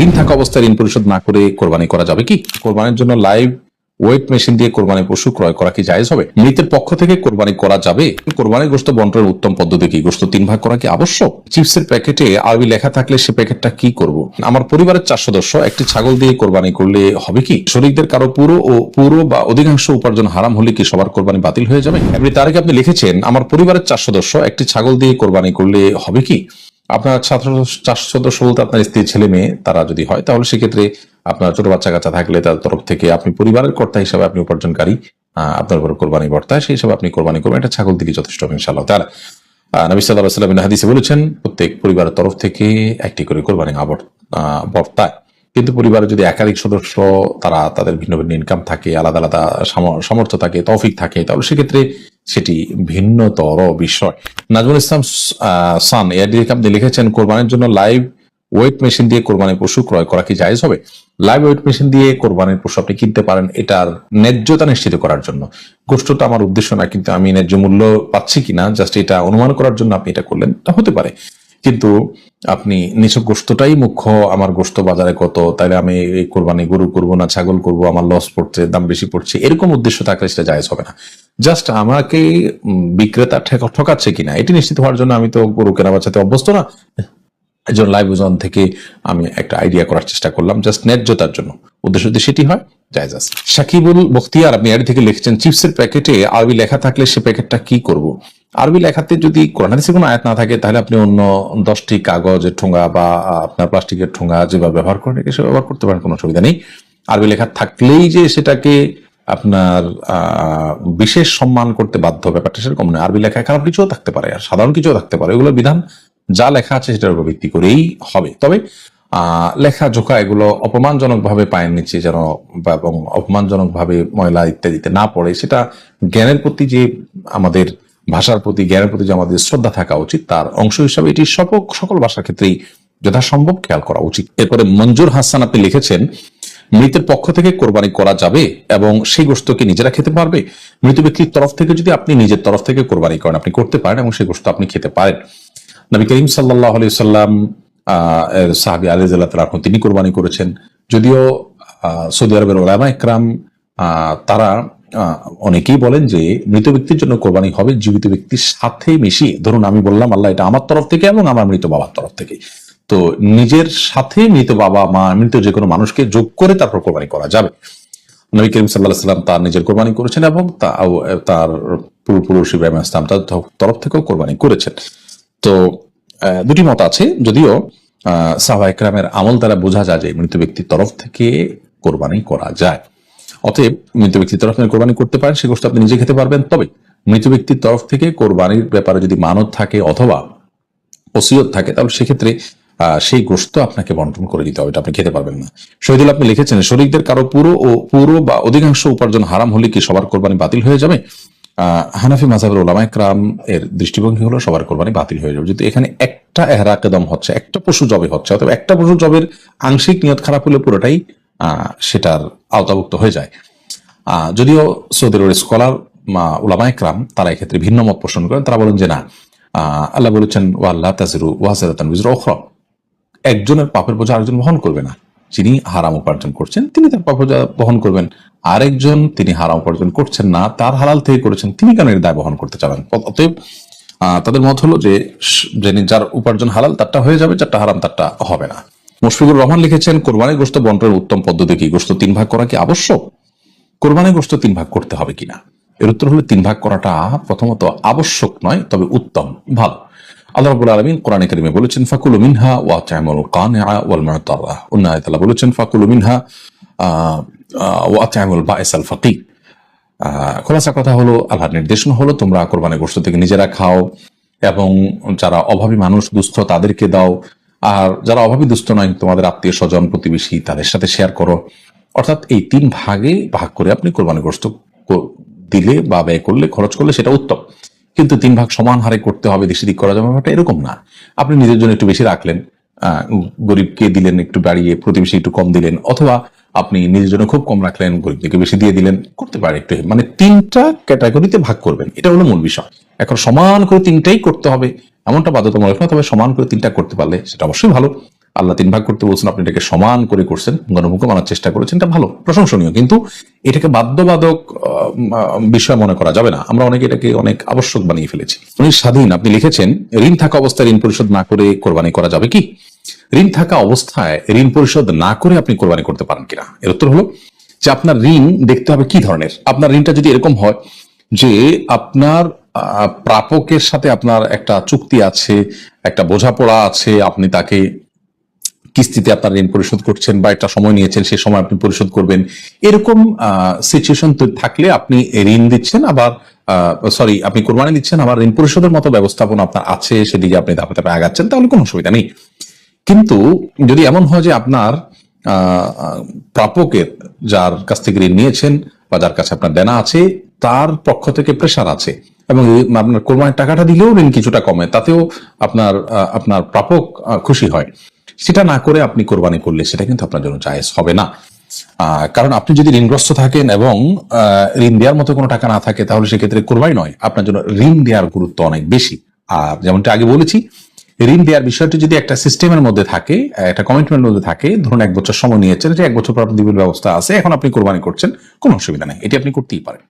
ঋণ থাকা অবস্থায় ঋণ পরিশোধ না করে কোরবানি করা যাবে কি? কোরবানির জন্য লাইভ ওয়েট মেশিন দিয়ে কোরবানি পশু ক্রয় করা কি জায়েজ হবে? মৃতের পক্ষ থেকে কোরবানি করা যাবে? কোরবানির গোস্ত বন্টনের উত্তম পদ্ধতি কি? গোস্ত তিন ভাগ করা কি আবশ্যক? চিপসের প্যাকেটে আরবি লেখা থাকলে সে প্যাকেটটা কি করব? আমার পরিবারের চার সদস্য একটি ছাগল দিয়ে কোরবানি করলে হবে কি? শরীরদের কারও পুরো ও পুরো বা অধিকাংশ উপার্জন হারাম হলে কি সবার কোরবানি বাতিল হয়ে যাবে? তার আগে আপনি লিখেছেন, আমার পরিবারের চার সদস্য একটি ছাগল দিয়ে কোরবানি করলে হবে কি? আপনার ছাত্র সদস্য বলতে আপনার স্ত্রী ছেলে মেয়ে তারা যদি হয় তাহলে সেক্ষেত্রে আপনার ছোট বাচ্চা কাচ্চা থাকলে তার তরফ থেকে আপনি পরিবারের কর্তা হিসাবে আপনি উপার্জনকারী আপনার উপর কোরবানি বর্তায়। সেই হিসাবে আপনি কোরবানি করবেন। এটা ছাগল দিকে যথেষ্ট ইনশাল্লাহ তার নবী সাল্লাহ সাল্লাম হাদিসে বলেছেন প্রত্যেক পরিবারের তরফ থেকে একটি করে কোরবানি আবর আহ, বর্তায়। কিন্তু পরিবারে যদি একাধিক সদস্য, তারা তাদের ভিন্ন ভিন্ন ইনকাম থাকে, আলাদা আলাদা সামর্থ্য থাকে, তৌফিক থাকে, তাহলে সেক্ষেত্রে সেটি ভিন্নতর বিষয়। নাজমুল ইসলাম সান আপনি লিখেছেন, কোরবানির জন্য লাইভ ওয়েট মেশিন দিয়ে কোরবানির পশু ক্রয় করা কি জায়েজ হবে? লাইভ ওয়েট মেশিন দিয়ে কোরবানির পশু আপনি কিনতে পারেন, এটার ন্যায্যতা নিশ্চিত করার জন্য। গোষ্ঠটা আমার উদ্দেশ্য না, কিন্তু আমি ন্যায্য মূল্য পাচ্ছি কিনা, জাস্ট এটা অনুমান করার জন্য আপনি এটা করলেন, তা হতে পারে। কিন্তু আপনি নিছক গোস্তটাই মুখ্য, আমার গোস্ত বাজারে কত তাহলে আমি এই কোরবানি গরু করব না, ছাগল করব, আমার লস পড়ছে, দাম বেশি পড়ছে, এরকম উদ্দেশ্য থাকলে সেটা জায়েজ হবে না। জাস্ট আমাকে বিক্রেতা ঠকাচ্ছে কিনা, এটি নিশ্চিত হওয়ার জন্য আমি তো গরু কেনা বাঁচাতে অভ্যস্ত না। একজন লাইভ ওজন থেকে আমি একটা আইডিয়া করার চেষ্টা করলাম জাস্ট ন্যায্যতার জন্য। উদ্দেশ্য যদি সেটি হয়, জায়জ আছে। সাকিবুল বখতিয়ার, আপনি আড়ি থেকে লিখছেন, চিপসের প্যাকেটে আরবি লেখা থাকলে সে প্যাকেটটা কি করব? আরবি লেখাতে যদি কোরআন কোনো আয়াত না থাকে, তাহলে আপনি অন্য দশটি কাগজের ঠোঙ্গা বা আপনার প্লাস্টিকের ঠোঙ্গা যেভাবে ব্যবহার করেন, একে সে ব্যবহার করতে পারেন, কোনো অসুবিধা নেই। আরবি লেখা থাকলেই যে সেটাকে আপনার বিশেষ সম্মান করতে বাধ্য ব্যাপারটা সেরকম নয়। আরবি লেখায় খারাপ কিছুও থাকতে পারে, আর সাধারণ কিছুও থাকতে পারে। এগুলো বিধান যা লেখা আছে সেটার উপর ভিত্তি করেই হবে। তবে লেখা জোখা এগুলো অপমানজনকভাবে পায়ের নিচে যেন এবং অপমানজনকভাবে ময়লা ইত্যাদিতে না পড়ে, সেটা জ্ঞানের প্রতি যে আমাদের ভাষার প্রতি, জ্ঞানের প্রতি যে আমাদের শ্রদ্ধা থাকা উচিত, তার অংশ হিসাবে এটি সকল সকল ভাষার ক্ষেত্রেই যথাসম্ভব খেয়াল করা উচিত। এরপরে মঞ্জুর হাসান আপনি লিখেছেন, মৃতের পক্ষ থেকে কোরবানি করা যাবে এবং সেই গোস্তকে নিজেরা খেতে পারবে? মৃত ব্যক্তির তরফ থেকে যদি আপনি নিজের তরফ থেকে কোরবানি করেন, আপনি করতে পারেন এবং সেই গোস্ত আপনি খেতে পারেন। নবী করিম সাল্লাহ আলি সাল্লাম সাহাবি তালাহ তিনি কোরবানি করেছেন। যদিও সৌদি আরবের ওলামা একরাম তারা অনেকেই বলেন যে মৃত ব্যক্তির জন্য কোরবানি হবে, জীবিত ব্যক্তির সাথে মিশিয়ে। ধরুন, আমি বললাম, আল্লাহ এটা আমার তরফ থেকে এবং আমার মৃত বাবার তরফ থেকে তো নিজের সাথে মৃত বাবা, মা, মৃত যে কোনো মানুষকে যোগ করে তারপর কোরবানি করা যাবে। নবী করিম সাল্লাহ সাল্লাম তার নিজের কোরবানি করেছেন এবং তার পূর্বপুরুষ ইব্রাহিম ইসলাম তার তরফ থেকেও কোরবানি করেছেন। তো দুটি মত আছে। যদিও সাহবা একরামের আমল দ্বারা বোঝা যায় যে মৃত ব্যক্তির তরফ থেকে কোরবানি করা যায়। অতএব মৃত ব্যক্তির তরফ থেকে কোরবানি করতে পারেন, সে গোষ্ঠ আপনি নিজে খেতে পারবেন। তবে মৃত ব্যক্তির তরফ থেকে কোরবানির ব্যাপারে যদি মানত থাকে অথবা ওসিয়ত থাকে, তাহলে সেক্ষেত্রে সেই গোস্ত আপনাকে বন্টন করে দিতে হবে, এটা আপনি খেতে পারবেন না। শহীদুল আপনি লিখেছেন, শরীরদের কারও পুরো ও পুরো বা অধিকাংশ উপার্জন হারাম হলে কি সবার কোরবানি বাতিল হয়ে যাবে? হানাফি মাজাবের ওলামা একরাম এর দৃষ্টিভঙ্গি হলো সবার কোরবানি বাতিল হয়ে যাবে। যদি এখানে একটা এহরাকেদম হচ্ছে, একটা পশু জবে হচ্ছে অথবা একটা পশু জবের আংশিক নিয়ত খারাপ হলে পুরোটাই সেটার আওতাভুক্ত হয়ে যায়। যদিও সৌদির স্কলার উলামা একরাম তারা এক্ষেত্রে ভিন্ন মত পোষণ করেন। তারা বলেন যে না আল্লাহ বলেছেন ও আল্লাহ তাজিরু ওয়াজারাতান বিজরু উখরা। একজনের পাপের বোঝা আরেকজন বহন করবে না। যিনি হারাম উপার্জন করছেন, তিনি তার পাপ বোঝা বহন করবেন। আরেকজন তিনি হারাম উপার্জন করছেন না, তার হালাল থেকে করেছেন, তিনি কেন এর দায় বহন করতে চাবেন? অতএব তাদের মত হলো যে যিনি যার উপার্জন হালাল, তারটা হয়ে যাবে, যারটা হারাম, তারটা হবে না। মুশফিকুর রহমান লিখেছেন, কোরবানির গোস্ত বন্টনের উত্তম পদ্ধতি কি? গোস্ত তিন ভাগ করা কি আবশ্যক? কোরবানির গোস্ত তিন ভাগ করতে হবে কিনা? এর উত্তর হলো, তিন ভাগ করাটা প্রথমত আবশ্যক নয়, তবে উত্তম, ভালো। নিজেরা খাও এবং যারা অভাবী মানুষ, দুস্থ তাদেরকে দাও। আর যারা অভাবী দুস্থ নয়, তোমাদের আত্মীয় স্বজন, প্রতিবেশী, তাদের সাথে শেয়ার করো। অর্থাৎ এই তিন ভাগে ভাগ করে আপনি কোরবানের গোস্ত কো- দিলে বা ব্যয় করলে, খরচ করলে সেটা উত্তম। কিন্তু তিন ভাগ সমান হারে করতে হবে, দেশে দিক করা যাবে ব্যাপারটা এরকম না। আপনি নিজের জন্য একটু বেশি রাখলেন গরিবকে দিলেন একটু বাড়িয়ে, প্রতিবেশী একটু কম দিলেন, অথবা আপনি নিজের জন্য খুব কম রাখলেন, গরিবদেরকে বেশি দিয়ে দিলেন, করতে পারে একটু। মানে তিনটা ক্যাটাগরিতে ভাগ করবেন, এটা হলো মূল বিষয়। এখন সমান করে তিনটাই করতে হবে এমনটা বাধ্যতামূলক না তবে সমান করে তিনটা করতে পারলে সেটা অবশ্যই ভালো। আল্লাহ তিন ভাগ করতে বলছেন, আপনি এটাকে সমান করে করছেন গণমুখ মানার চেষ্টা করেছেন, এটা ভালো, প্রশংসনীয়। কিন্তু এটাকে বাধ্যবাধক বিষয় মনে করা যাবে না। আমরা অনেকে এটাকে অনেক আবশ্যক বানিয়ে ফেলেছি। উনি স্বাধীন, আপনি লিখেছেন, ঋণ থাকা অবস্থায় ঋণ পরিশোধ না করে কোরবানি করা যাবে কি? ঋণ থাকা অবস্থায় ঋণ পরিশোধ না করে আপনি কোরবানি করতে পারেন কিনা? এর উত্তর হলো যে আপনার ঋণ দেখতে হবে কি ধরনের? আপনার ঋণটা যদি এরকম হয় যে আপনার প্রাপকের সাথে আপনার একটা চুক্তি আছে, একটা বোঝাপড়া আছে, আপনি তাকে কিস্তিতে আপনার ঋণ পরিশোধ করছেন বা একটা সময় নিয়েছেন সেই সময় আপনি পরিশোধ করবেন। এরকম সিচুয়েশন থাকলে আপনি ঋণ দিচ্ছেন, আবার সরি আপনি কোরবানি দিচ্ছেন, আবার ঋণ পরিশোধের মতো ব্যবস্থাপনা আপনার আছে, সেদিকে আপনি ধাপে ধাপে আগাচ্ছেন, তাহলে কোনো অসুবিধা নেই। কিন্তু যদি এমন হয় যে আপনার প্রাপকের যার কাছ থেকে ঋণ নিয়েছেন বা যার কাছে আপনার দেনা আছে, তার পক্ষ থেকে প্রেশার আছে এবং আপনার কোরবানির টাকাটা দিলেও ঋণ কিছুটা কমে, তাতেও আপনার আপনার প্রাপক খুশি হয়। সেটা না করে আপনি কোরবানি করলে সেটা কিন্তু আপনার জন্য জায়েজ হবে না। কারণ আপনি যদি ঋণগ্রস্ত থাকেন এবং ঋণ দেওয়ার মতো কোনো টাকা না থাকে, তাহলে সেক্ষেত্রে কোরবানি নয়, আপনার জন্য ঋণ দেওয়ার গুরুত্ব অনেক বেশি। আর যেমনটা আগে বলেছি, ঋণ দেওয়ার বিষয়টি যদি একটা সিস্টেমের মধ্যে থাকে, একটা কমিটমেন্টের মধ্যে থাকে, ধরুন এক বছর সময় নিয়েছেন, যে এক বছর পর আপনি দিবের ব্যবস্থা আছে, এখন আপনি কোরবানি করছেন, কোনো অসুবিধা নেই, এটি আপনি করতেই পারেন।